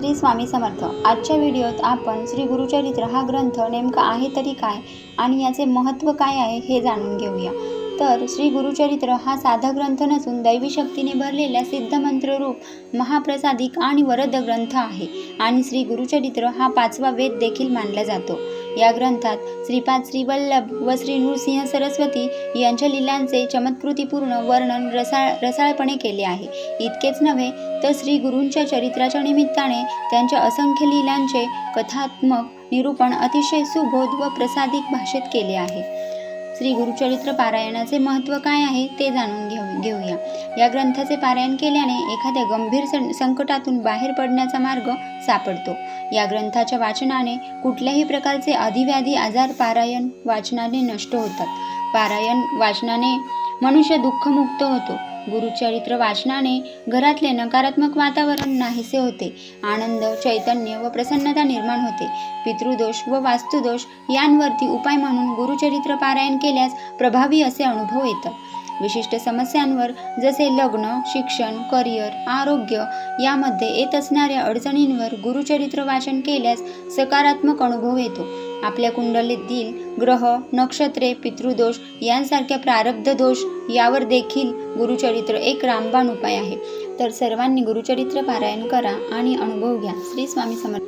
श्री स्वामी समर्थ. आजच्या व्हिडिओत आपण श्री गुरुचरित्र हा ग्रंथ नेमका आहे तरी काय आणि याचे महत्त्व काय आहे हे जाणून घेऊया. तर श्री गुरुचरित्र हा साधा ग्रंथ नसून दैवी शक्तीने भरलेला सिद्धमंत्ररूप महाप्रसादिक आणि वरद ग्रंथ आहे आणि श्री गुरुचरित्र हा पाचवा वेद देखील मानला जातो. या ग्रंथात श्रीपाद श्री वल्लभ व श्री नृसिंह सरस्वती यांच्या लीलांचे चमत्कृतीपूर्ण वर्णन रसाळ रसाळपणे केले आहे. इतकेच नव्हे तर श्री गुरूंच्या चरित्राच्या निमित्ताने त्यांच्या असंख्य लीलांचे कथात्मक निरूपण अतिशय सुबोध व प्रसादिक भाषेत केले आहे. श्री गुरुचरित्र पारायणाचे महत्त्व काय आहे ते जाणून घेऊ घेऊया. या ग्रंथाचे पारायण केल्याने एखाद्या गंभीर सं संकटातून बाहेर पडण्याचा मार्ग सापडतो. या ग्रंथाच्या वाचनाने कुठल्याही प्रकारचे अधिव्याधी आजार पारायण वाचनाने नष्ट होतात. पारायण वाचनाने मनुष्य दुःखमुक्त होतो. गुरुचरित्र वाचनाने घरातले नकारात्मक वातावरण नाहीसे होते. आनंद चैतन्य व प्रसन्नता निर्माण होते. पितृदोष व वास्तुदोष यांवरती उपाय म्हणून गुरुचरित्र पारायण केल्यास प्रभावी असे अनुभव येतात विशिष्ट समस्यांवर जसे लग्न शिक्षण करिअर आरोग्य यामध्ये येत असणाऱ्या अडचणींवर गुरुचरित्र वाचन केल्यास सकारात्मक अनुभव येतो. आपल्या कुंडलीतील ग्रह नक्षत्रे पितृदोष यांसारख्या प्रारब्ध दोष यावर देखील गुरुचरित्र एक रामबाण उपाय आहे. तर सर्वांनी गुरुचरित्र पारायण करा आणि अनुभव घ्या. श्री स्वामी समर्थ